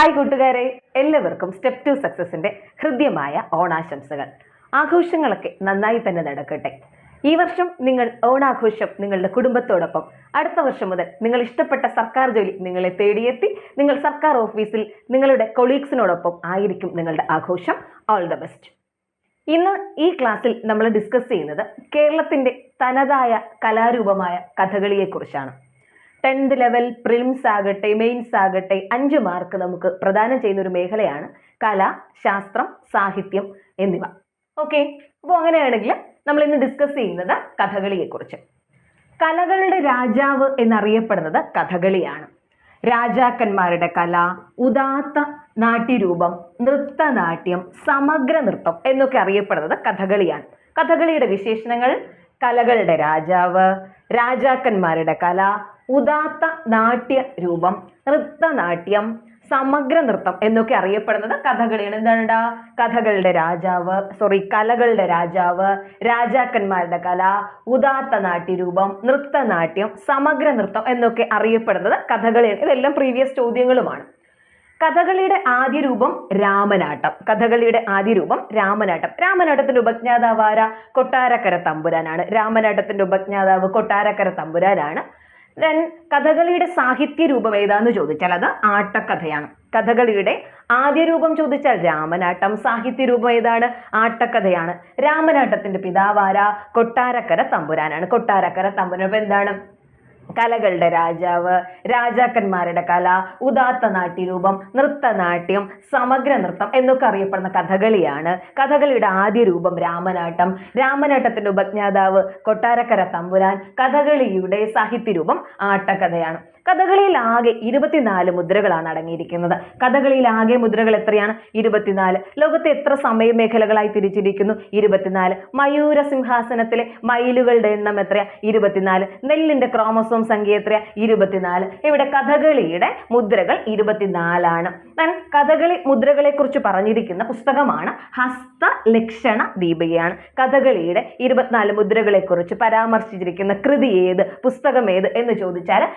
Hi കൂട്ടുകാരെ എല്ലാവർക്കും step to സക്സസിന്റെ ഹൃദ്യമായ ഓണാശംസകൾ. ആഘോഷങ്ങളൊക്കെ നന്നായി തന്നെ നടക്കട്ടെ. ഈ വർഷം നിങ്ങൾ ഓണാഘോഷം നിങ്ങളുടെ കുടുംബത്തോടൊപ്പം അടുത്ത വർഷം മുതൽ നിങ്ങൾ ഇഷ്ടപ്പെട്ട സർക്കാർ ജോലി നിങ്ങളെ തേടിയെത്തി നിങ്ങൾ സർക്കാർ ഓഫീസിൽ നിങ്ങളുടെ കൊളീഗ്സിനോടൊപ്പം ആയിരിക്കും നിങ്ങളുടെ ആഘോഷം. ഓൾ ദ ബെസ്റ്റ് ഇന്ന് ഈ ക്ലാസ്സിൽ നമ്മൾ ഡിസ്കസ് ചെയ്യുന്നത് കേരളത്തിന്റെ തനതായ കലാരൂപമായ കഥകളിയെക്കുറിച്ചാണ്. ടെൻത്ത് ലെവൽ പ്രിലിംസ് ആകട്ടെ മെയിൻസ് ആകട്ടെ അഞ്ച് മാർക്ക് നമുക്ക് പ്രദാനം ചെയ്യുന്ന ഒരു മേഖലയാണ് കല ശാസ്ത്രം സാഹിത്യം എന്നിവ. ഓക്കെ? അപ്പോൾ അങ്ങനെയാണെങ്കിൽ നമ്മൾ ഇന്ന് ഡിസ്കസ് ചെയ്യുന്നത് കഥകളിയെക്കുറിച്ച്. കലകളുടെ രാജാവ് എന്നറിയപ്പെടുന്നത് കഥകളിയാണ്. രാജാക്കന്മാരുടെ കല ഉദാത്ത നാട്യരൂപം നൃത്തനാട്യം സമഗ്ര നൃത്തം എന്നൊക്കെ അറിയപ്പെടുന്നത് കഥകളിയാണ്. കഥകളിയുടെ വിശേഷണങ്ങൾ? കലകളുടെ രാജാവ് രാജാക്കന്മാരുടെ കല ഉദാത്ത നാട്യ രൂപം നൃത്തനാട്യം സമഗ്ര നൃത്തം എന്നൊക്കെ അറിയപ്പെടുന്നത് കഥകളിയാണ്. എന്താണ് കഥകളുടെ രാജാവ് സോറി കലകളുടെ രാജാവ് രാജാക്കന്മാരുടെ കല ഉദാത്ത നാട്യരൂപം നൃത്തനാട്യം സമഗ്ര നൃത്തം എന്നൊക്കെ അറിയപ്പെടുന്നത് കഥകളിയാണ്. ഇതെല്ലാം പ്രീവിയസ് ചോദ്യങ്ങളുമാണ്. കഥകളിയുടെ ആദ്യ രൂപം രാമനാട്ടം. കഥകളിയുടെ ആദ്യ രൂപം രാമനാട്ടം. രാമനാട്ടത്തിന്റെ ഉപജ്ഞാതാവ് കൊട്ടാരക്കര തമ്പുരാനാണ്. രാമനാട്ടത്തിന്റെ ഉപജ്ഞാതാവ് കൊട്ടാരക്കര തമ്പുരാനാണ്. കഥകളിയുടെ സാഹിത്യ രൂപം ഏതാന്ന് ചോദിച്ചാൽ അത് ആട്ടക്കഥയാണ്. കഥകളിയുടെ ആദ്യ രൂപം ചോദിച്ചാൽ രാമനാട്ടം സാഹിത്യ രൂപം ഏതാണ്? ആട്ടക്കഥയാണ്. രാമനാട്ടത്തിന്റെ പിതാവാര കൊട്ടാരക്കര തമ്പുരാനാണ്. കൊട്ടാരക്കര തമ്പുരാൻ എന്താണ്? കലകളുടെ രാജാവ് രാജാക്കന്മാരുടെ കല ഉദാത്ത നാട്യരൂപം നൃത്തനാട്യം സമഗ്ര നൃത്തം എന്നൊക്കെ അറിയപ്പെടുന്ന കഥകളിയാണ്. കഥകളിയുടെ ആദ്യ രൂപം രാമനാട്ടം. രാമനാട്ടത്തിന്റെ ഉപജ്ഞാതാവ് കൊട്ടാരക്കര തമ്പുരാൻ കഥകളിയുടെ സാഹിത്യ രൂപം ആട്ടക്കഥയാണ്. കഥകളിയിൽ ആകെ ഇരുപത്തിനാല് മുദ്രകളാണ് അടങ്ങിയിരിക്കുന്നത്. കഥകളിയിൽ ആകെ മുദ്രകൾ എത്രയാണ്? ഇരുപത്തിനാല്. ലോകത്തെ എത്ര സമയ മേഖലകളായി തിരിച്ചിരിക്കുന്നു? ഇരുപത്തിനാല്. മയൂര സിംഹാസനത്തിലെ മയിലുകളുടെ എണ്ണം എത്രയാ? ഇരുപത്തിനാല്. നെല്ലിന്റെ ക്രോമസോം സംഖ്യ എത്രയാ? ഇരുപത്തിനാല്. ഇവിടെ കഥകളിയുടെ മുദ്രകൾ ഇരുപത്തിനാലാണ്. ഞാൻ കഥകളി മുദ്രകളെ കുറിച്ച് പറഞ്ഞിരിക്കുന്ന പുസ്തകമാണ് ഹസ്ത ലക്ഷണ ദീപികയാണ്. കഥകളിയുടെ ഇരുപത്തിനാല് മുദ്രകളെ കുറിച്ച് പരാമർശിച്ചിരിക്കുന്ന കൃതി ഏത്? പുസ്തകം ഏത്? എന്ന് ചോദിച്ചാൽ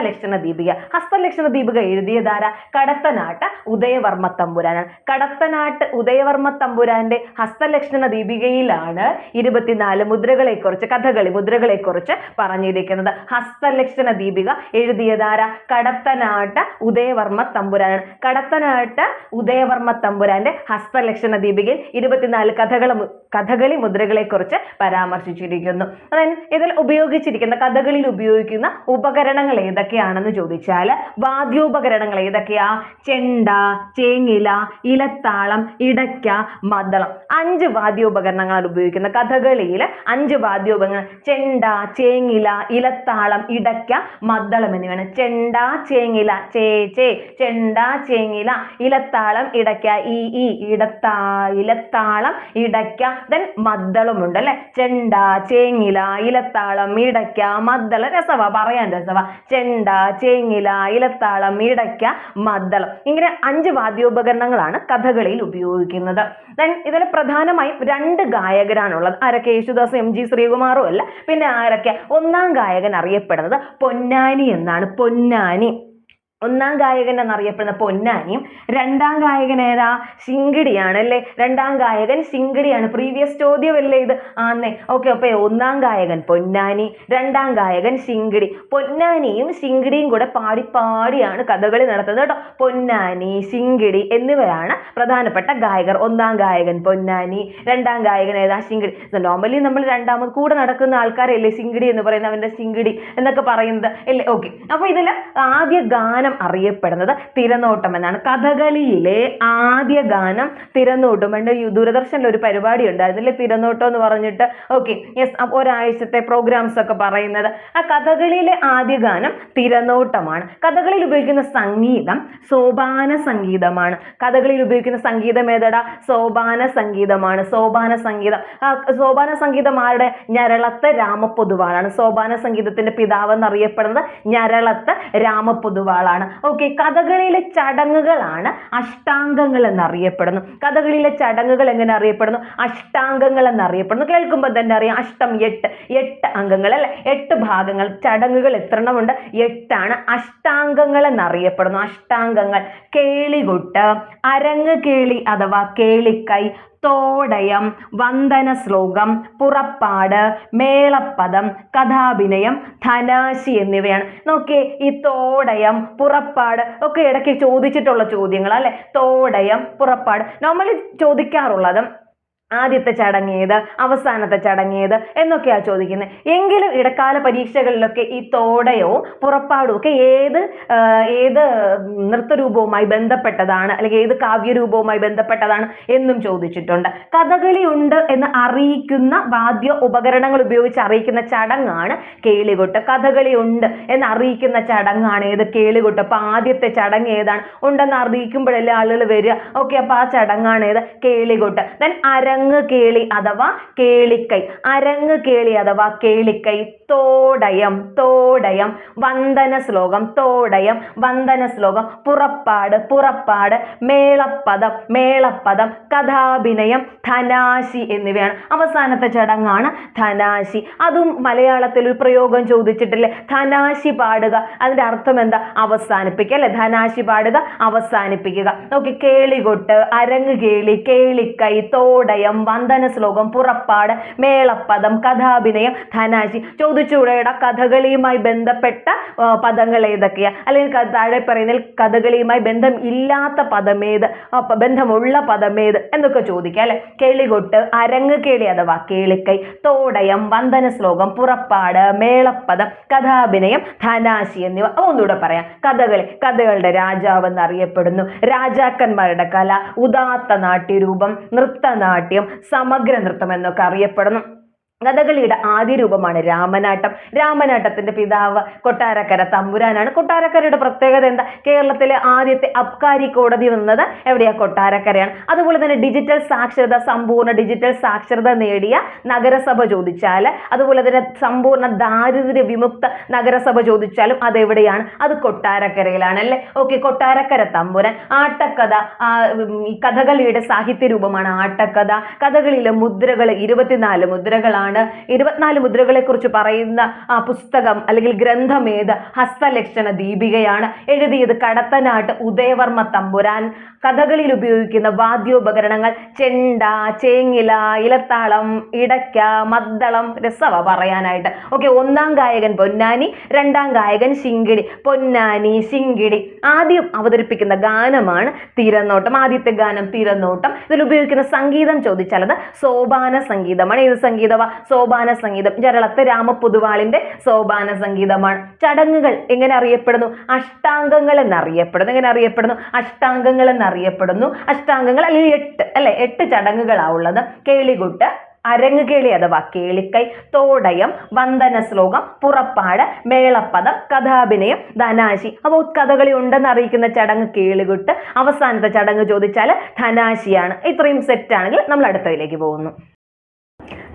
ഹസ്തലക്ഷണ ദീപിക ഹസ്തലക്ഷണ ദീപിക എഴുതിയതാര? കടത്തനാട്ട് ഉദയവർമ്മ തമ്പുരാനാണ്. കടത്തനാട്ട് ഉദയവർമ്മ തമ്പുരാന്റെ ഹസ്തലക്ഷണ ദീപികയിലാണ് ഇരുപത്തിനാല് മുദ്രകളെ കുറിച്ച് കഥകളി മുദ്രകളെ കുറിച്ച് പറഞ്ഞിരിക്കുന്നത്. ഹസ്തലക്ഷണ ദീപിക എഴുതിയതാര? കടത്തനാട്ട് ഉദയവർമ്മ തമ്പുരാനാണ്. കടത്തനാട്ട് ഉദയവർമ്മ തമ്പുരാന്റെ ഹസ്തലക്ഷണ ദീപികയിൽ ഇരുപത്തിനാല് കഥകൾ കഥകളി മുദ്രകളെ കുറിച്ച് പരാമർശിച്ചിരിക്കുന്നു. അതായത് ഇതിൽ ഉപയോഗിച്ചിരിക്കുന്ന കഥകളിൽ ഉപയോഗിക്കുന്ന ഉപകരണങ്ങൾ ഏതൊക്കെയാണെന്ന് ചോദിച്ചാൽ വാദ്യോപകരണങ്ങൾ ഏതൊക്കെയാ? ചെണ്ട ചേങ്ങില ഇലത്താളം ഇടയ്ക്ക മദ്ദളം. അഞ്ച് വാദ്യോപകരണങ്ങളാണ് ഉപയോഗിക്കുന്നത് കഥകളിയിൽ അഞ്ച് വാദ്യോപകരണങ്ങൾ. ചെണ്ട ചേങ്ങില ഇലത്താളം ഇടയ്ക്ക മദ്ദളം എന്നിവയാണ്. ചെണ്ട ചേങ്ങില ചേ ചേ. ചെണ്ട ചേങ്ങില ഇലത്താളം ഇടയ്ക്ക ഈ ഈ. ഇടത്താ ഇലത്താളം ഇടയ്ക്ക ദെൻ മദ്ദളമുണ്ട് അല്ലെ? ചെണ്ട ചേങ്ങില ഇലത്താളം ഇടയ്ക്ക മദ്ദളം. രസവാ പറയാൻ രസവാ. ചെണ്ട ചേങ്ങില ഇലത്താളം ഇടയ്ക്ക മദ്ദളം ഇങ്ങനെ അഞ്ച് വാദ്യോപകരണങ്ങളാണ് കഥകളിയിൽ ഉപയോഗിക്കുന്നത്. ദെൻ ഇതിൽ പ്രധാനമായും രണ്ട് ഗായകരാണുള്ളത്. ആരൊക്കെ? യേശുദാസ് എം ജി ശ്രീകുമാറും അല്ല. പിന്നെ ആരൊക്കെ? ഒന്നാം ഗായകൻ അറിയപ്പെടുന്നത് പൊന്നാനി എന്നാണ്. പൊന്നാനി. ഒന്നാം ഗായകൻ എന്നറിയപ്പെടുന്ന പൊന്നാനിയും രണ്ടാം ഗായകൻ ഏതാ? ശിങ്കിടിയാണ് അല്ലേ? രണ്ടാം ഗായകൻ ശിങ്കിടിയാണ്. പ്രീവിയസ് ചോദ്യമല്ലേ ഇത്? ആന്നേ. ഓക്കെ അപ്പൊ ഒന്നാം ഗായകൻ പൊന്നാനി രണ്ടാം ഗായകൻ ശിങ്കിടി. പൊന്നാനിയും ശിങ്കിടിയും കൂടെ പാടി പാടിയാണ് കഥകളി നടത്തുന്നത് കേട്ടോ. പൊന്നാനി ശിങ്കിടി എന്നിവരാണ് പ്രധാനപ്പെട്ട ഗായകർ. ഒന്നാം ഗായകൻ പൊന്നാനി രണ്ടാം ഗായകൻ ഏതാ? ശിങ്കിടി. നോർമലി നമ്മൾ രണ്ടാമത് കൂടെ നടക്കുന്ന ആൾക്കാരല്ലേ ശിങ്കിടി എന്ന് പറയുന്നത്? അവന്റെ ശിങ്കിടി എന്നൊക്കെ പറയുന്നത്. അല്ലേ? ഓക്കെ അപ്പൊ ഇതിൽ ആദ്യ ഗാനം അറിയപ്പെടുന്നത് തിരനോട്ടം എന്നാണ് കഥകളിയിലെ ആദ്യ ഗാനം തിരനോട്ടം യു- ദൂരദർശനിൽ ഒരു പരിപാടി ഉണ്ടായിരുന്നില്ലേ? തിരനോട്ടം എന്ന് പറഞ്ഞിട്ട്. ഓക്കെ യെസ് ഒരാഴ്ചത്തെ പ്രോഗ്രാംസ് ഒക്കെ പറയുന്നത്. ആ കഥകളിയിലെ ആദ്യ ഗാനം തിരനോട്ടമാണ്. കഥകളിയിൽ ഉപയോഗിക്കുന്ന സംഗീതം സോപാന സംഗീതമാണ്. കഥകളിയിൽ ഉപയോഗിക്കുന്ന സംഗീതം ഏതടാ? സോപാന സംഗീതമാണ്. സോപാന സംഗീതം. സോപാന സംഗീതം ആരുടെ? ഞരളത്ത് രാമപൊതുവാളാണ് സോപാന സംഗീതത്തിന്റെ പിതാവ് എന്നറിയപ്പെടുന്നത് ഞരളത്ത് രാമപൊതുവാളാണ് എന്താണ് ഓക്കെ കഥകളിയിലെ ചടങ്ങുകളാണ് അഷ്ടാംഗങ്ങൾ എന്നറിയപ്പെടുന്നു. കഥകളിയിലെ ചടങ്ങുകൾ എങ്ങനെ അറിയപ്പെടുന്നു? അഷ്ടാംഗങ്ങൾ എന്നറിയപ്പെടുന്നു. കേൾക്കുമ്പോൾ തന്നെ അറിയാം അഷ്ടം എട്ട് എട്ട് അംഗങ്ങൾ അല്ലെ? എട്ട് ഭാഗങ്ങൾ ചടങ്ങുകൾ എത്രണ്ണമുണ്ട്. എട്ടാണ് അഷ്ടാംഗങ്ങൾ എന്നറിയപ്പെടുന്നു. അഷ്ടാംഗങ്ങൾ കേളികൊട്ട് അരങ്ങ് കേളി അഥവാ കേളിക്കൈ തോടയം വന്ദന ശ്ലോകം പുറപ്പാട് മേളപ്പദം കഥാഭിനയം ധനാശി എന്നിവയാണ്. നോക്കിയേ ഈ തോടയം പുറപ്പാട് ഒക്കെ ഇടയ്ക്ക് ചോദിച്ചിട്ടുള്ള ചോദ്യങ്ങൾ അല്ലെ തോടയം പുറപ്പാട്. നോർമലി ചോദിക്കാറുള്ളത് ആദ്യത്തെ ചടങ്ങേത് അവസാനത്തെ ചടങ്ങേത് എന്നൊക്കെയാണ് ചോദിക്കുന്നത് എങ്കിലും ഇടക്കാല പരീക്ഷകളിലൊക്കെ ഈ തോടയോ പുറപ്പാടോ ഒക്കെ ഏത് ഏത് നൃത്തരൂപവുമായി ബന്ധപ്പെട്ടതാണ്? അല്ലെങ്കിൽ ഏത് കാവ്യരൂപവുമായി ബന്ധപ്പെട്ടതാണ് എന്നും ചോദിച്ചിട്ടുണ്ട്. കഥകളി ഉണ്ട് എന്ന് അറിയിക്കുന്ന വാദ്യ ഉപകരണങ്ങൾ ഉപയോഗിച്ച് അറിയിക്കുന്ന ചടങ്ങാണ് കേളികൊട്ട്. കഥകളി ഉണ്ട് എന്ന് അറിയിക്കുന്ന ചടങ്ങാണ് ഏത്? കേളികൊട്ട്. അപ്പം ആദ്യത്തെ ചടങ്ങ് ഏതാണ്? ഉണ്ടെന്ന് അറിയിക്കുമ്പോഴല്ലേ ആളുകൾ വരിക. ഓക്കെ അപ്പം ആ ചടങ്ങാണ് ഏത്? കേളികൊട്ട്. ദെൻ അരങ്ങ് കേളി അഥവാ കേളിക്കൈ. അരങ്ങ് കേളി അഥവാ കേളിക്കൈ. തോടയം തോടയം. വന്ദന ശ്ലോകം തോടയം. വന്ദന ശ്ലോകം. പുറപ്പാട് പുറപ്പാട്. മേളപ്പദം മേളപ്പദം. കഥാഭിനയം ധനാശി എന്നിവയാണ്. അവസാനത്തെ ചടങ്ങാണ് ധനാശി. അതും മലയാളത്തിൽ ഒരു പ്രയോഗം ചോദിച്ചിട്ടില്ലേ? ധനാശി പാടുക. അതിന്റെ അർത്ഥം എന്താ? അവസാനിപ്പിക്കുക അല്ലെ? ധനാശി പാടുക അവസാനിപ്പിക്കുക. ഓക്കെ കേളികൊട്ട് അരങ്ങ് കേളി കേളിക്കൈ തോടയം. വന്ദന ശ്ലോകം പുറപ്പാട് മേളപ്പദം കഥാഭിനയം ധനാശി. ചോദിച്ചുകൂടെയുടെ കഥകളിയുമായി ബന്ധപ്പെട്ട പദങ്ങൾ ഏതൊക്കെയാ? അല്ലെങ്കിൽ താഴെ പറയുന്നതിൽ കഥകളിയുമായി ബന്ധം ഇല്ലാത്ത പദമേത് ബന്ധമുള്ള പദമേത് എന്നൊക്കെ ചോദിക്കാം അല്ലെ? കേളികൊട്ട് അരങ്ങ് കേളി അഥവാ കേളിക്കൈ. തോടയം വന്ദന ശ്ലോകം പുറപ്പാട് മേളപ്പദം കഥാഭിനയം ധനാശി എന്നിവ. ഒന്നുകൂടെ പറയാം. കഥകളി കഥകളുടെ രാജാവ് എന്നറിയപ്പെടുന്നു രാജാക്കന്മാരുടെ കല ഉദാത്ത നാട്യരൂപം നൃത്തനാട്യം സമഗ്ര നൃത്തം എന്നൊക്കെ അറിയപ്പെടുന്നു. കഥകളിയുടെ ആദ്യ രൂപമാണ് രാമനാട്ടം. രാമനാട്ടത്തിന്റെ പിതാവ് കൊട്ടാരക്കര തമ്പുരാനാണ്. കൊട്ടാരക്കരയുടെ പ്രത്യേകത എന്താ? കേരളത്തിലെ ആദ്യത്തെ അബ്കാരി കോടതി വന്നത് എവിടെയാ? കൊട്ടാരക്കരയാണ്. അതുപോലെ തന്നെ ഡിജിറ്റൽ സാക്ഷരത സമ്പൂർണ ഡിജിറ്റൽ സാക്ഷരത നേടിയ നഗരസഭ ചോദിച്ചാൽ അതുപോലെ തന്നെ സമ്പൂർണ ദാരിദ്ര്യ വിമുക്ത നഗരസഭ ചോദിച്ചാലും അതെവിടെയാണ് അത് കൊട്ടാരക്കരയിലാണ് അല്ലേ? ഓക്കെ കൊട്ടാരക്കര തമ്പുരാൻ. ആട്ടക്കഥ കഥകളിയുടെ സാഹിത്യ രൂപമാണ് ആട്ടക്കഥ. കഥകളിയിലെ മുദ്രകൾ ഇരുപത്തിനാല് മുദ്രകളാണ് ഇരുപത്തിനാല് മുദ്രകളെ കുറിച്ച് പറയുന്ന പുസ്തകം അല്ലെങ്കിൽ ഗ്രന്ഥം ഏത്? ഹസ്തലക്ഷണ ദീപികയാണ്. എഴുതിയത് കടത്തനാട്ട് ഉദയവർമ്മ തമ്പുരാൻ. കഥകളിൽ ഉപയോഗിക്കുന്ന വാദ്യോപകരണങ്ങൾ ചെണ്ട ചേങ്ങില ഇലത്താളം ഇടയ്ക്ക മദ്ദളം രസവ പറയാനായിട്ട്. ഓക്കെ ഒന്നാം ഗായകൻ പൊന്നാനി രണ്ടാം ഗായകൻ ശിങ്കിടി പൊന്നാനി ശിങ്കിടി. ആദ്യം അവതരിപ്പിക്കുന്ന ഗാനമാണ് തീരനോട്ടം. ആദ്യത്തെ ഗാനം തീരനോട്ടം. ഇതിൽ ഉപയോഗിക്കുന്ന സംഗീതം ചോദിച്ചാൽ അത് സോപാന സംഗീതമാണ് ഏത് സംഗീതമാ സോപാന സംഗീതം. ജരളത്ത് രാമപുതുവാളിന്റെ സോപാന സംഗീതമാണ്. ചടങ്ങുകൾ എങ്ങനെ അറിയപ്പെടുന്നു അഷ്ടാംഗങ്ങൾ എന്നറിയപ്പെടുന്നു. എങ്ങനെ അറിയപ്പെടുന്നു അഷ്ടാംഗങ്ങൾ എന്നറിയപ്പെടുന്നു. അഷ്ടാംഗങ്ങൾ അല്ലെങ്കിൽ എട്ട് അല്ലെ? എട്ട് ചടങ്ങുകളാവുള്ളത് കേളികൊട്ട് അരങ്ങുകേളി അഥവാ കേളിക്കൈ തോടയം വന്ദന ശ്ലോകം പുറപ്പാട് മേളപ്പദം കഥാഭിനയം ധനാശി. അപ്പോൾ കഥകളി ഉണ്ടെന്ന് അറിയിക്കുന്ന ചടങ്ങ് കേളികുട്ട്. അവസാനത്തെ ചടങ്ങ് ചോദിച്ചാൽ ധനാശിയാണ്. ഇത്രയും സെറ്റ് ആണെങ്കിൽ നമ്മൾ അടുത്തതിലേക്ക് പോകുന്നു.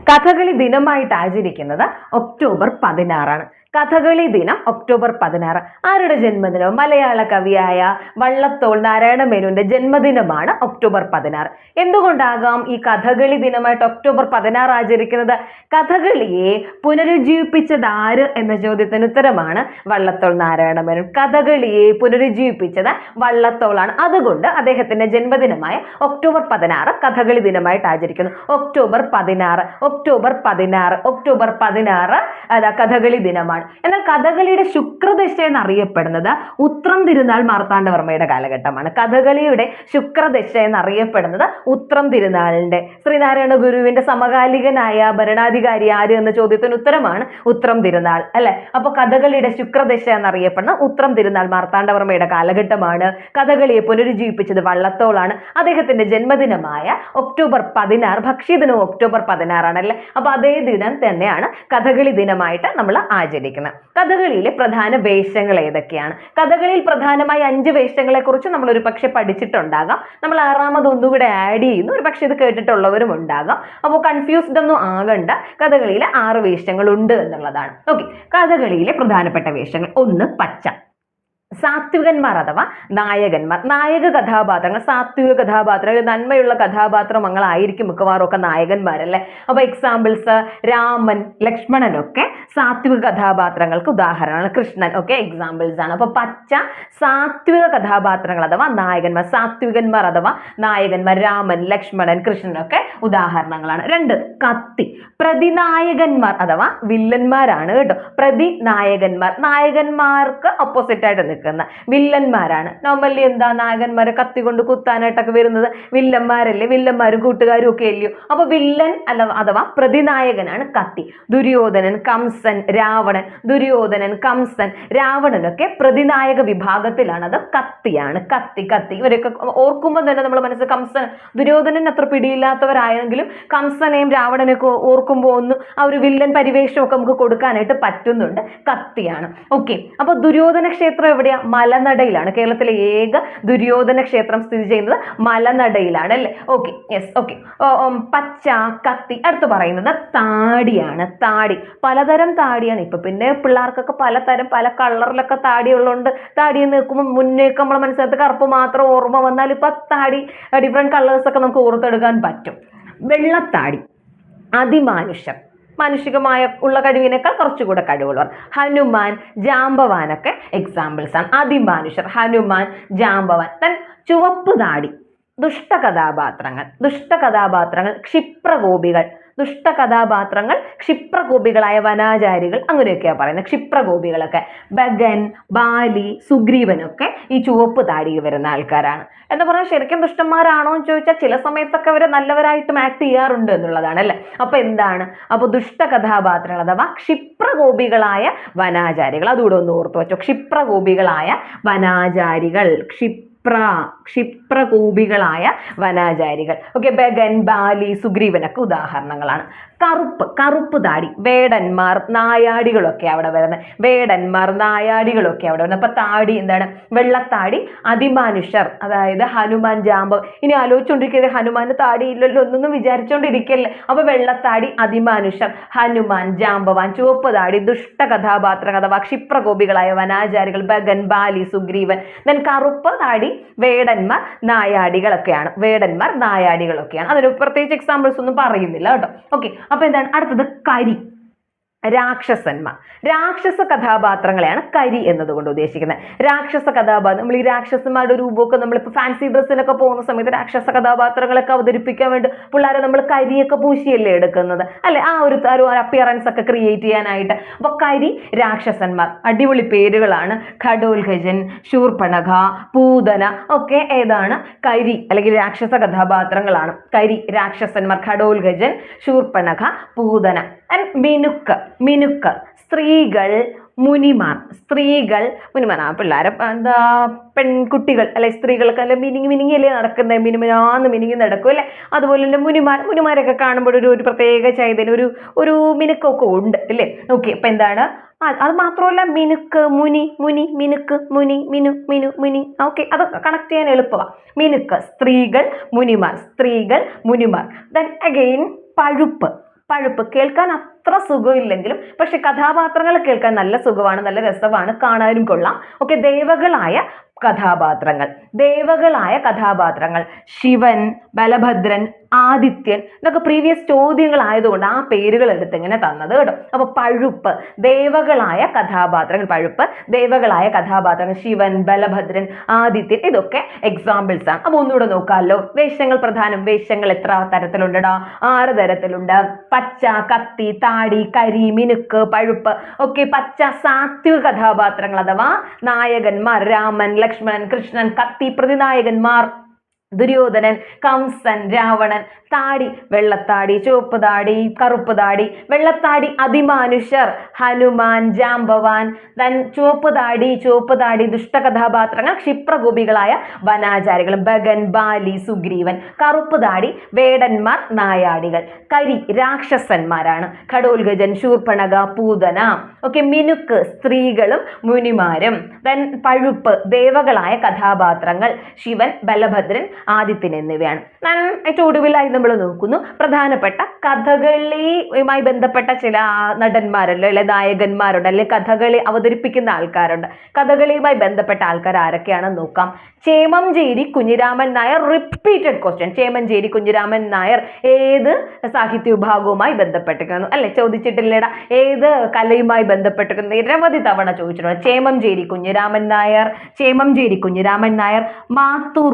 കഥകളി ദിനമായിട്ട് ആചരിക്കുന്നത് ഒക്ടോബർ പതിനാറാണ്. കഥകളി ദിനം ഒക്ടോബർ പതിനാറ്. ആരുടെ ജന്മദിനം? മലയാള കവിയായ വള്ളത്തോൾ നാരായണ മേനോന്റെ ജന്മദിനമാണ് ഒക്ടോബർ പതിനാറ്. എന്തുകൊണ്ടാകാം ഈ കഥകളി ദിനമായിട്ട് ഒക്ടോബർ പതിനാറ് ആചരിക്കുന്നത്? കഥകളിയെ പുനരുജ്ജീവിപ്പിച്ചത് ആര് എന്ന ചോദ്യത്തിന് ഉത്തരമാണ് വള്ളത്തോൾ നാരായണ മേനോൻ കഥകളിയെ പുനരുജ്ജീവിപ്പിച്ചത് വള്ളത്തോളാണ്. അതുകൊണ്ട് അദ്ദേഹത്തിന്റെ ജന്മദിനമായ ഒക്ടോബർ പതിനാറ് കഥകളി ദിനമായിട്ട് ആചരിക്കുന്നു. ഒക്ടോബർ പതിനാറ് ഒക്ടോബർ പതിനാറ് ഒക്ടോബർ പതിനാറ് കഥകളി ദിനമാണ്. എന്നാൽ കഥകളിയുടെ ശുക്രദശ എന്നറിയപ്പെടുന്നത് ഉത്രം തിരുനാൾ മാർത്താണ്ഡവർമ്മയുടെ കാലഘട്ടമാണ്. കഥകളിയുടെ ശുക്രദശ എന്നറിയപ്പെടുന്നത് ഉത്രം തിരുനാളിന്റെ ശ്രീനാരായണ ഗുരുവിന്റെ സമകാലികനായ ഭരണാധികാരി ആര് എന്ന ചോദ്യത്തിന് ഉത്തരമാണ് ഉത്രം തിരുനാൾ അല്ലെ? അപ്പൊ കഥകളിയുടെ ശുക്രദശ എന്നറിയപ്പെടുന്ന ഉത്രം തിരുനാൾ മാർത്താണ്ഡവർമ്മയുടെ കാലഘട്ടമാണ്. കഥകളിയെ പുനരുജ്ജീവിപ്പിച്ചത് വള്ളത്തോളാണ്. അദ്ദേഹത്തിന്റെ ജന്മദിനമായ ഒക്ടോബർ പതിനാറ് ഭക്ഷ്യദിനം ഒക്ടോബർ പതിനാറാണ് അല്ലെ? അപ്പൊ അതേ ദിനം തന്നെയാണ് കഥകളി ദിനമായിട്ട് നമ്മൾ ആചരിക്കുന്നത്. കഥകളിയിലെ പ്രധാന വേഷങ്ങൾ ഏതൊക്കെയാണ്? കഥകളിയിൽ പ്രധാനമായി അഞ്ച് വേഷങ്ങളെ കുറിച്ച് നമ്മൾ ഒരു പക്ഷെ പഠിച്ചിട്ടുണ്ടാകാം. നമ്മൾ ആറാമത് ഒന്നുകൂടെ ആഡ് ചെയ്യുന്നു. ഒരു പക്ഷെ ഇത് കേട്ടിട്ടുള്ളവരും ഉണ്ടാകാം. അപ്പോൾ കൺഫ്യൂസ്ഡ് ഒന്നും ആകണ്ട. കഥകളിയിലെ ആറ് വേഷങ്ങൾ ഉണ്ട് എന്നുള്ളതാണ്. ഓക്കെ കഥകളിയിലെ പ്രധാനപ്പെട്ട വേഷങ്ങൾ. ഒന്ന് പച്ച. സാത്വികന്മാർ അഥവാ നായകന്മാർ നായക കഥാപാത്രങ്ങൾ സാത്വിക കഥാപാത്രങ്ങൾ നന്മയുള്ള കഥാപാത്രങ്ങളായിരിക്കും മിക്കവാറും ഒക്കെ നായകന്മാരല്ലേ? അപ്പൊ എക്സാമ്പിൾസ് രാമൻ ലക്ഷ്മണനൊക്കെ സാത്വിക കഥാപാത്രങ്ങൾക്ക് ഉദാഹരണമാണ് കൃഷ്ണൻ ഒക്കെ എക്സാമ്പിൾസ് ആണ്. അപ്പൊ പച്ച സാത്വിക കഥാപാത്രങ്ങൾ അഥവാ നായകന്മാർ സാത്വികന്മാർ അഥവാ നായകന്മാർ രാമൻ ലക്ഷ്മണൻ കൃഷ്ണനൊക്കെ ഉദാഹരണങ്ങളാണ്. രണ്ട് കത്തി. പ്രതിനായകന്മാർ അഥവാ വില്ലന്മാരാണ് കേട്ടോ. പ്രതിനായകന്മാർ. നായകന്മാർക്ക് ഓപ്പോസിറ്റ് ആയിട്ട് നിൽക്കുന്ന വില്ലന്മാരാണ്. നോർമലി എന്താ നായകന്മാരെ കത്തി കൊണ്ട് കുത്താനായിട്ടൊക്കെ വരുന്നത്? വില്ലന്മാരല്ലേ? വില്ലന്മാരും കൂട്ടുകാരും ഒക്കെ അല്ലയോ? അപ്പൊ വില്ലൻ അല്ല അഥവാ പ്രതിനായകനാണ് കത്തി. ദുര്യോധനൻ കംസൻ രാവണൻ. ദുര്യോധനൻ കംസൻ രാവണനൊക്കെ പ്രതിനായക വിഭാഗത്തിലാണ്. അത് കത്തിയാണ്. കത്തി കത്തി. ഇവരൊക്കെ ഓർക്കുമ്പോൾ തന്നെ നമ്മൾ മനസ്സിൽ കംസൻ ദുര്യോധനൻ അത്ര പിടിയില്ലാത്തവരായെങ്കിലും കംസനെയും രാവണനെയൊക്കെ ഓർക്കുമ്പോൾ ഒന്ന് ആ ഒരു വില്ലൻ പരിവേഷമൊക്കെ നമുക്ക് കൊടുക്കാനായിട്ട് പറ്റുന്നുണ്ട്. കത്തിയാണ്. ഓക്കെ അപ്പൊ ദുര്യോധന ക്ഷേത്രം എവിടെയാ മലനടയിലാണ്. കേരളത്തിലെ ഏക ദുര്യോധന ക്ഷേത്രം സ്ഥിതി ചെയ്യുന്നത് മലനടയിലാണ് അല്ലേ? ഓക്കെ യെസ് ഓക്കെ പച്ച കത്തി അടുത്ത് പറയുന്നത് താടിയാണ്. താടി. പലതരം താടിയാണ്. ഇപ്പൊ പിന്നെ പിള്ളേർക്കൊക്കെ പലതരം പല കളറിലൊക്കെ താടി ഉള്ളതുകൊണ്ട് താടി നിൽക്കുമ്പോൾ മുന്നേക്ക് നമ്മളെ മനസ്സിനകത്ത് കറുപ്പ് മാത്രം ഓർമ്മ വന്നാൽ ഇപ്പൊ താടി ഡിഫറെന്റ് കളേഴ്സ് ഒക്കെ നമുക്ക് ഓർത്തെടുക്കാൻ പറ്റും. വെള്ളത്താടി. അതിമാനുഷം. മാനുഷികമായ ഉള്ള കഴിവിനേക്കാൾ കുറച്ചുകൂടെ കഴിവുള്ളവർ. ഹനുമാൻ ജാമ്പവാനൊക്കെ എക്സാമ്പിൾസ് ആണ്. അതിമാനുഷർ ഹനുമാൻ ജാമ്പവാൻ. തൻ ചുവപ്പ് താടി ദുഷ്ടകഥാപാത്രങ്ങൾ ദുഷ്ടകഥാപാത്രങ്ങൾ ക്ഷിപ്രകോപികൾ. ദുഷ്ടകഥാപാത്രങ്ങൾ ക്ഷിപ്രകോപികളായ വനാചാരികൾ അങ്ങനെയൊക്കെയാണ് പറയുന്നത്. ക്ഷിപ്രകോപികളൊക്കെ. ബഗൻ ബാലി സുഗ്രീവനൊക്കെ ഈ ചുവപ്പ് താടിയിൽ വരുന്ന ആൾക്കാരാണ്. എന്ന് പറഞ്ഞാൽ ശരിക്കും ദുഷ്ടന്മാരാണോ എന്ന് ചോദിച്ചാൽ ചില സമയത്തൊക്കെ അവർ നല്ലവരായിട്ടും ആക്ട് ചെയ്യാറുണ്ട് എന്നുള്ളതാണ് അല്ലേ? അപ്പൊ എന്താണ്? അപ്പോൾ ദുഷ്ടകഥാപാത്രങ്ങൾ അഥവാ ക്ഷിപ്രകോപികളായ വനാചാരികൾ അതുകൂടെ ഒന്ന് ഓർത്തു വെച്ചോ. ക്ഷിപ്രകോപികളായ വനാചാരികൾ ക്ഷിപ്ര ക്ഷിപ്രകൂപികളായ വനാചാരികൾ. ഓക്കെ ബഗൻ ബാലി സുഗ്രീവനൊക്കെ ഉദാഹരണങ്ങളാണ്. കറുപ്പ് കറുപ്പ് താടി വേടന്മാർ നായാടികളൊക്കെ അവിടെ വരുന്നത്. വേടന്മാർ നായാടികളൊക്കെ അവിടെ വരുന്നത്. അപ്പൊ താടി എന്താണ്? വെള്ളത്താടി അതിമാനുഷർ അതായത് ഹനുമാൻ ജാമ്പം ഇനി ആലോചിച്ചുകൊണ്ടിരിക്കുന്നത് ഹനുമാന് താടി ഇല്ലല്ലോ എന്നൊന്നും വിചാരിച്ചുകൊണ്ടിരിക്കല്ലേ അപ്പൊ വെള്ളത്താടി അതിമാനുഷർ ഹനുമാൻ ജാമ്പവാൻ ചുവപ്പ് താടി ദുഷ്ട കഥാപാത്ര അഥവാ ക്ഷിപ്രകോപികളായ വനാചാരികൾ ബഗൻ ബാലി സുഗ്രീവൻ. ദെൻ കറുപ്പ് താടി വേടന്മാർ നായാടികളൊക്കെയാണ്. വേടന്മാർ നായാടികളൊക്കെയാണ്. അതിന് പ്രത്യേകിച്ച് എക്സാമ്പിൾസ് ഒന്നും പറയുന്നില്ല കേട്ടോ. ഓക്കെ അപ്പൊ എന്താണ്? അടുത്തത് കരി. രാക്ഷസന്മാർ രാക്ഷസ കഥാപാത്രങ്ങളെയാണ് കരി എന്നതുകൊണ്ട് ഉദ്ദേശിക്കുന്നത്. രാക്ഷസ കഥാപാത്രം നമ്മൾ ഈ രാക്ഷസന്മാരുടെ രൂപമൊക്കെ നമ്മളിപ്പോൾ ഫാൻസി ഡ്രസ്സിനൊക്കെ പോകുന്ന സമയത്ത് രാക്ഷസ കഥാപാത്രങ്ങളൊക്കെ അവതരിപ്പിക്കാൻ വേണ്ടി പിള്ളേരെ നമ്മൾ കരിയൊക്കെ പൂശിയല്ലേ എടുക്കുന്നത്? അല്ലെ? ആ ഒരു അപ്പിയറൻസ് ഒക്കെ ക്രിയേറ്റ് ചെയ്യാനായിട്ട്. അപ്പൊ കരി രാക്ഷസന്മാർ. അടിപൊളി പേരുകളാണ്. ഖഡോൽഖജൻ ശൂർപ്പണഖ പൂതന ഒക്കെ ഏതാണ്? കരി അല്ലെങ്കിൽ രാക്ഷസ കഥാപാത്രങ്ങളാണ്. കരി രാക്ഷസന്മാർ ഖഡോൽഖജൻ ശൂർപ്പണഖ പൂതന. ആൻഡ് മിനുക്ക് മിനുക്ക് സ്ത്രീകൾ മുനിമാർ സ്ത്രീകൾ മുനിമാർ. ആ പിള്ളേരെ എന്താ പെൺകുട്ടികൾ അല്ലെ സ്ത്രീകൾക്ക് അല്ലെ മിനിങ്ങി മിനിങ്ങി അല്ലേ നടക്കുന്നത് മിനിമിനാന്ന് മിനിങ്ങി നടക്കും അല്ലെ? അതുപോലെ തന്നെ മുനിമാർ മുനിമാരൊക്കെ കാണുമ്പോൾ ഒരു ഒരു പ്രത്യേക ചൈതന്യം ഒരു ഒരു മിനുക്കൊക്കെ ഉണ്ട് അല്ലേ? ഓക്കെ അപ്പം എന്താണ്? അത് മാത്രമല്ല മിനുക്ക് മുനി മുനി മിനുക്ക് മുനി മിനു മിനു മുനി. ഓക്കെ അത് കണക്ട് ചെയ്യാൻ എളുപ്പമാണ് മിനുക്ക് സ്ത്രീകൾ മുനിമാർ സ്ത്രീകൾ മുനിമാർ. ദെൻ അഗെയിൻ പഴുപ്പ്. പഴുപ്പ്. കേൾക്കാൻ അത്ര സുഖമില്ലെങ്കിലും പക്ഷെ കഥാപാത്രങ്ങൾ കേൾക്കാൻ നല്ല സുഖമാണ് നല്ല രസമാണ് കാണാനും കൊള്ളാം. ഓക്കെ ദേവകളായ കഥാപാത്രങ്ങൾ. ദേവകളായ കഥാപാത്രങ്ങൾ. ശിവൻ ബലഭദ്രൻ ആദിത്യൻ ഇതൊക്കെ പ്രീവിയസ് ചോദ്യങ്ങളായതുകൊണ്ട് ആ പേരുകൾ എടുത്ത് ഇങ്ങനെ തന്നത് കേട്ടോ. അപ്പൊ പഴുപ്പ് ദേവകളായ കഥാപാത്രങ്ങൾ. പഴുപ്പ് ദേവകളായ കഥാപാത്രങ്ങൾ. ശിവൻ ബലഭദ്രൻ ആദിത്യൻ ഇതൊക്കെ എക്സാമ്പിൾസ് ആണ്. അപ്പൊ ഒന്നുകൂടെ നോക്കാമല്ലോ. വേഷങ്ങൾ പ്രധാനം. വേഷങ്ങൾ എത്ര തരത്തിലുണ്ടടാ? ആറ് തരത്തിലുണ്ട്. പച്ച കത്തി താടി കരി മിനുക്ക് പഴുപ്പ് ഒക്കെ പച്ച സാത്വിക കഥാപാത്രങ്ങൾ അഥവാ നായകന്മാർ രാമൻ ലക്ഷ്മണൻ കൃഷ്ണൻ കത്തി പ്രതിനായകന്മാർ ദുര്യോധനൻ കംസൻ രാവണൻ താടി വെള്ളത്താടി ചുവപ്പ് താടി കറുപ്പ് താടി വെള്ളത്താടി അതിമാനുഷർ ഹനുമാൻ ജാംബവാൻ തൻ ചുവപ്പ് താടി ചുവപ്പ് താടി ദുഷ്ടകഥാപാത്രങ്ങൾ ക്ഷിപ്രകോപികളായ വനാചാരികൾ ബഗൻ ബാലി സുഗ്രീവൻ കറുപ്പ് താടി വേടന്മാർ നായാടികൾ കരി രാക്ഷസന്മാരാണ് ഖടോൽഗജൻ ശൂർപ്പണക പൂതന ഓക്കെ മിനുക്ക് സ്ത്രീകളും മുനിമാരും ദൻ പഴുപ്പ് ദേവകളായ കഥാപാത്രങ്ങൾ ശിവൻ ബലഭദ്രൻ ആദിത്യൻ എന്നിവയാണ്. ഞാൻ ഏറ്റവും ഒടുവിലായി നമ്മൾ നോക്കുന്നു. പ്രധാനപ്പെട്ട കഥകളിയുമായി ബന്ധപ്പെട്ട ചില നടന്മാരല്ലോ അല്ലെ നായകന്മാരുണ്ട് അല്ലെ കഥകളി അവതരിപ്പിക്കുന്ന ആൾക്കാരുണ്ട്. കഥകളിയുമായി ബന്ധപ്പെട്ട ആൾക്കാർ ആരൊക്കെയാണെന്ന് നോക്കാം. ചേമഞ്ചേരി കുഞ്ഞിരാമൻ നായർ റിപ്പീറ്റഡ് ക്വസ്റ്റ്യൻ ചേമഞ്ചേരി കുഞ്ഞിരാമൻ നായർ ഏത് സാഹിത്യ വിഭാഗവുമായി ബന്ധപ്പെട്ടിരിക്കുന്നു? അല്ലെ ചോദിച്ചിട്ടില്ലേടാ. ഏത് കലയുമായി ബന്ധപ്പെട്ടിരിക്കുന്നു? നിരവധി തവണ ചോദിച്ചിട്ടുണ്ട്. ചേമഞ്ചേരി കുഞ്ഞിരാമൻ നായർ ചേമഞ്ചേരി കുഞ്ഞിരാമൻ നായർ മാത്തൂർ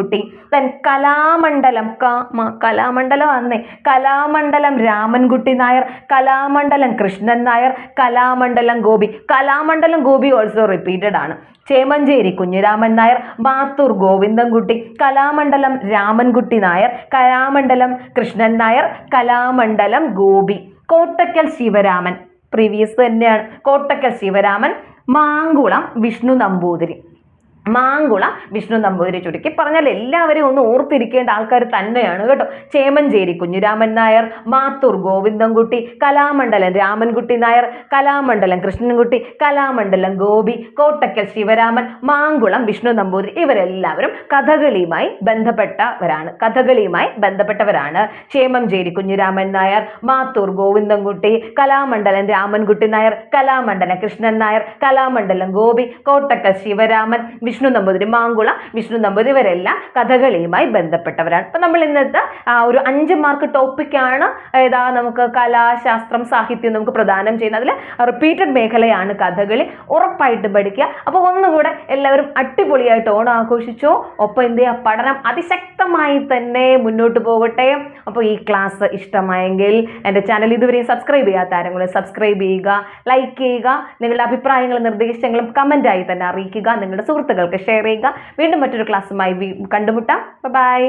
ഗോവിന്ദൻകുട്ടി ദെൻ കലാമണ്ഡലം കാമ കലാമണ്ഡലം അന്നേ കലാമണ്ഡലം രാമൻകുട്ടി നായർ കലാമണ്ഡലം കൃഷ്ണൻ നായർ കലാമണ്ഡലം ഗോപി. കലാമണ്ഡലം ഗോപി ഓൾസോ റിപ്പീറ്റഡ് ആണ്. ചേമഞ്ചേരി കുഞ്ഞിരാമൻ നായർ മാത്തൂർ ഗോവിന്ദൻകുട്ടി കലാമണ്ഡലം രാമൻകുട്ടി നായർ കലാമണ്ഡലം കൃഷ്ണൻ നായർ കലാമണ്ഡലം ഗോപി. കോട്ടക്കൽ ശിവരാമൻ പ്രീവിയസ് തന്നെയാണ്. കോട്ടക്കൽ ശിവരാമൻ മാങ്കുളം വിഷ്ണു നമ്പൂതിരി. മാങ്കുള വിഷ്ണു നമ്പൂതിരി ചുരുക്കി പറഞ്ഞാൽ എല്ലാവരെയും ഒന്ന് ഓർത്തിരിക്കേണ്ട ആൾക്കാർ തന്നെയാണ് കേട്ടോ. ചേമഞ്ചേരി കുഞ്ഞുരാമൻ നായർ മാത്തൂർ ഗോവിന്ദൻകുട്ടി കലാമണ്ഡലം രാമൻകുട്ടി നായർ കലാമണ്ഡലം കൃഷ്ണൻകുട്ടി കലാമണ്ഡലം ഗോപി കോട്ടക്കൽ ശിവരാമൻ മാങ്കുളം വിഷ്ണു നമ്പൂതിരി ഇവരെല്ലാവരും കഥകളിയുമായി ബന്ധപ്പെട്ടവരാണ്. കഥകളിയുമായി ബന്ധപ്പെട്ടവരാണ്. ചേമഞ്ചേരി കുഞ്ഞുരാമൻ നായർ മാത്തൂർ ഗോവിന്ദൻകുട്ടി കലാമണ്ഡലം രാമൻകുട്ടി നായർ കലാമണ്ഡലം കൃഷ്ണൻ നായർ കലാമണ്ഡലം ഗോപി കോട്ടക്കൽ ശിവരാമൻ വിഷ്ണു നമ്പൂതിരി മാങ്കുള വിഷ്ണു നമ്പൂതിരി ഇവരെല്ലാം കഥകളിയുമായി ബന്ധപ്പെട്ടവരാണ്. അപ്പം നമ്മൾ ഇന്നത്തെ ആ ഒരു അഞ്ച് മാർക്ക് ടോപ്പിക്കാണ് ഏതാ നമുക്ക് കലാശാസ്ത്രം സാഹിത്യം നമുക്ക് പ്രദാനം ചെയ്യുന്നത്. അതിൽ റിപ്പീറ്റഡ് മേഖലയാണ് കഥകളി. ഉറപ്പായിട്ടും പഠിക്കുക. അപ്പോൾ ഒന്നുകൂടെ എല്ലാവരും അടിപൊളിയായിട്ട് ഓണം ആഘോഷിച്ചോ ഒപ്പം എന്ത് ചെയ്യുക? പഠനം അതിശക്തമായി തന്നെ മുന്നോട്ട് പോകട്ടെ. അപ്പോൾ ഈ ക്ലാസ് ഇഷ്ടമായെങ്കിൽ എന്റെ ചാനൽ ഇതുവരെയും സബ്സ്ക്രൈബ് ചെയ്യാത്ത ആരെങ്കിലും സബ്സ്ക്രൈബ് ചെയ്യുക ലൈക്ക് ചെയ്യുക. നിങ്ങളുടെ അഭിപ്രായങ്ങളും നിർദ്ദേശങ്ങളും കമന്റായി തന്നെ അറിയിക്കുക. നിങ്ങളുടെ സുഹൃത്തുക്കൾക്ക് ഷെയർ ചെയ്യുക. വീണ്ടും മറ്റൊരു ക്ലാസ്സുമായി കണ്ടുമുട്ടാം. ബൈ